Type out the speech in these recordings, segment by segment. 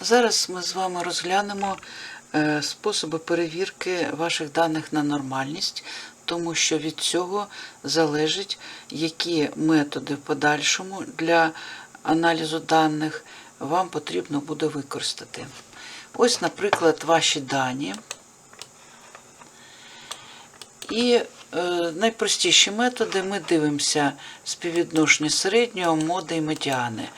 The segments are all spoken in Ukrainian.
Зараз ми з вами розглянемо е, способи перевірки ваших даних на нормальність, тому що від цього залежить, які методи в подальшому для аналізу даних вам потрібно буде використати. Ось, наприклад, ваші дані. І е, найпростіші методи ми дивимося співвідношення середнього, моди і медіани.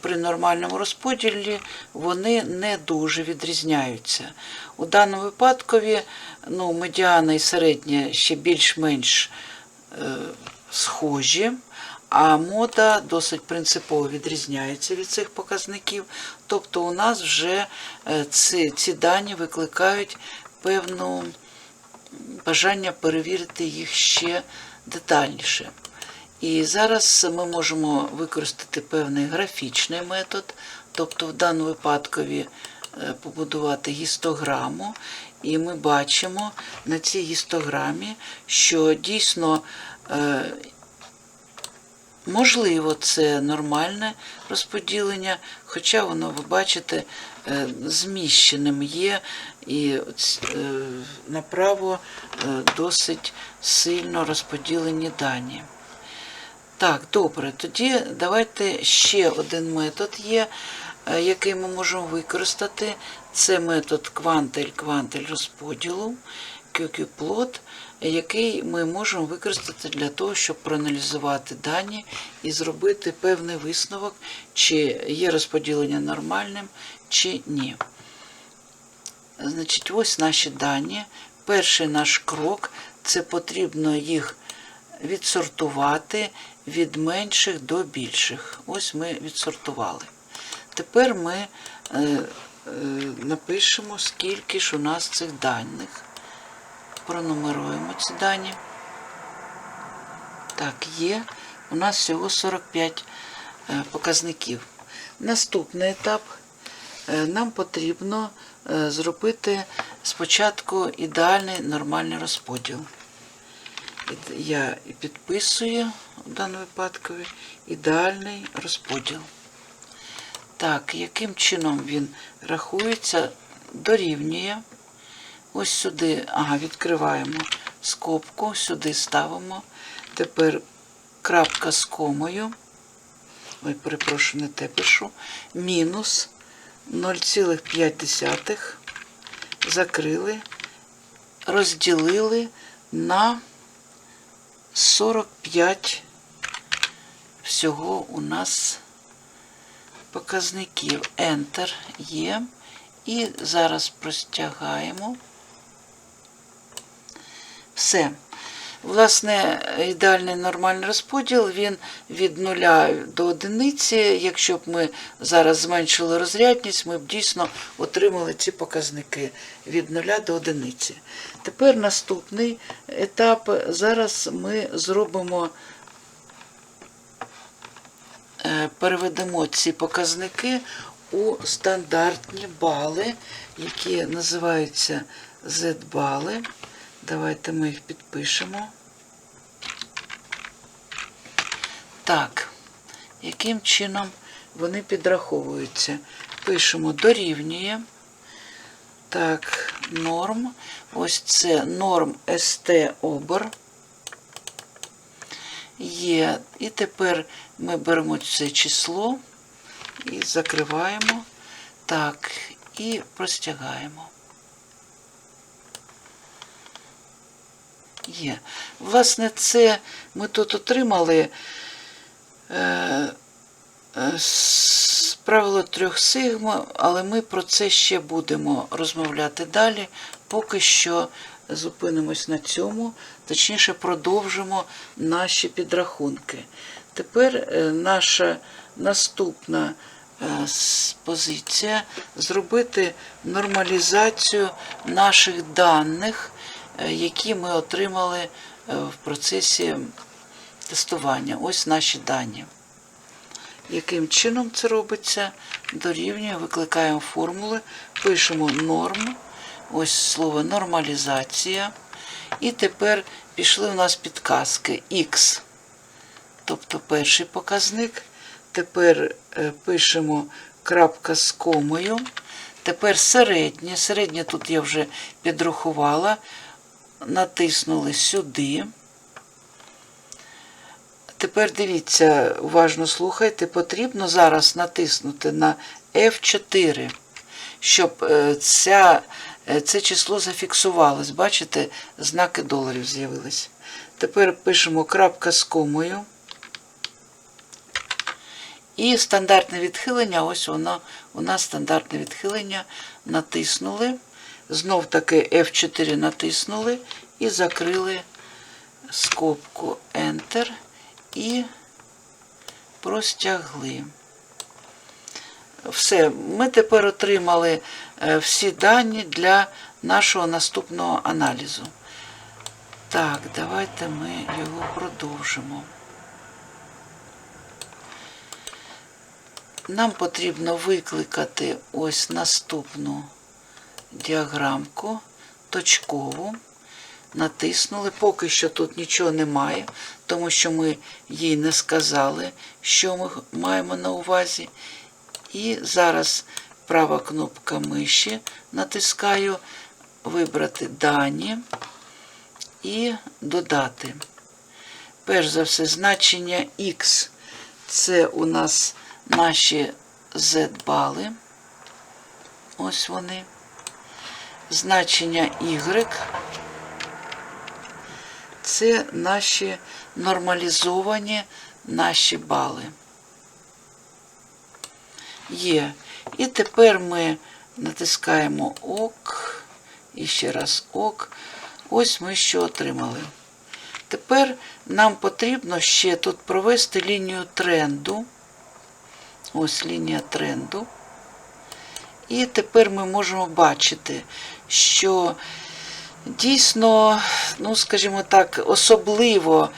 При нормальному розподілі вони не дуже відрізняються. У даному випадкові ну, медіана і середнє ще більш-менш е, схожі, а мода досить принципово відрізняється від цих показників. Тобто у нас вже е, ці, ці дані викликають певну бажання перевірити їх ще детальніше. І зараз ми можемо використати певний графічний метод, тобто в даному випадкові е, побудувати гістограму, і ми бачимо на цій гістограмі, що дійсно е, Можливо, це нормальне розподілення, хоча воно, ви бачите, е, зміщеним є і направо досить сильно розподілені дані. Так, добре, тоді давайте ще один метод є, е, який ми можемо використати. Це метод квантель-квантель розподілу, QQ-плот, який ми можемо використати для того, щоб проаналізувати дані і зробити певний висновок, чи є розподілення нормальним, чи ні. Значить, ось наші дані. Перший наш крок це потрібно їх відсортувати від менших до більших. Ось ми відсортували. Тепер ми е, е, напишемо, скільки ж у нас цих даних. Пронумеруємо ці дані. Так, є. У нас всього 45 е, показників. Наступний етап. Нам потрібно зробити спочатку ідеальний нормальний розподіл. Я підписую в даному випадку ідеальний розподіл. Так, яким чином він рахується, дорівнює. Ось сюди, ага, відкриваємо скобку, сюди ставимо. Тепер крапка з комою. Ой, перепрошую, не те пишу. Мінус 0,5 закрили, розділили на 45 всього у нас показників. Enter є. І зараз простягаємо. Все. Власне, ідеальний нормальний розподіл, він від 0 до одиниці. Якщо б ми зараз зменшили розрядність, ми б дійсно отримали ці показники від 0 до одиниці. Тепер наступний етап. Зараз ми зробимо, е, переведемо ці показники у стандартні бали, які називаються Z-бали. Давайте ми їх підпишемо. Так, яким чином вони підраховуються? Пишемо дорівнює. Так, норм. Ось це норм СТ обер. Є. І тепер ми беремо це число і закриваємо. Так, і простягаємо. Є. Власне, це ми тут отримали е, е, правило трьох сигма, але ми про це ще будемо розмовляти далі. Поки що зупинимось на цьому, точніше продовжимо наші підрахунки. Тепер е, наша наступна е, позиція зробити нормалізацію наших даних, які ми отримали е, в процесі тестування. Ось наші дані. Яким чином це робиться? Дорівнює, викликаємо формули, пишемо норм, ось слово нормалізація. І тепер пішли у нас підказки Х, тобто перший показник. Тепер е, пишемо крапка з комою. Тепер середнє. Середнє тут я вже підрахувала. Натиснули сюди. Тепер дивіться, уважно слухайте, потрібно зараз натиснути на F4, щоб е, ця, е, це число зафіксувалось. Бачите, знаки доларів з'явились. Тепер пишемо крапка з комою. І стандартне відхилення, ось воно, у нас стандартне відхилення. Натиснули. Знов таки F4 натиснули і закрили скобку Enter і простягли. Все, ми тепер отримали е, всі дані для нашого наступного аналізу. Так, давайте ми його продовжимо. Нам потрібно викликати ось наступну діаграмку, точкову. Натиснули. Поки що тут нічого немає, тому що ми їй не сказали, що ми маємо на увазі. І зараз права кнопка миші натискаю, вибрати дані і додати. Перш за все, значення X це у нас наші Z-бали. Ось вони. Значення Y це наші нормалізовані наші бали. Є. І тепер ми натискаємо ОК. І ще раз ОК. Ось ми що отримали. Тепер нам потрібно ще тут провести лінію тренду. Ось лінія тренду. І тепер ми можемо бачити, що дійсно, ну, скажімо так, особливо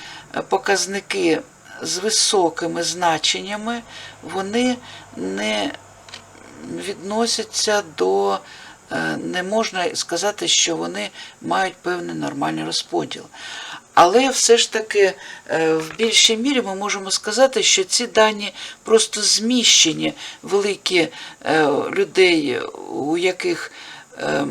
показники з високими значеннями, вони не відносяться до, е, не можна сказати, що вони мають певний нормальний розподіл. Але все ж таки е, в більшій мірі ми можемо сказати, що ці дані просто зміщені великі е, людей, у яких е,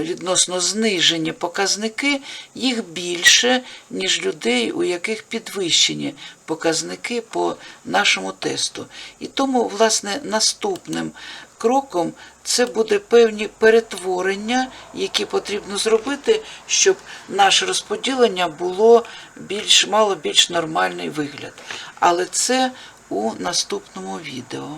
відносно знижені показники, їх більше, ніж людей, у яких підвищені показники по нашому тесту. І тому, власне, наступним кроком це буде певні перетворення, які потрібно зробити, щоб наше розподілення було більш, мало більш нормальний вигляд. Але це у наступному відео.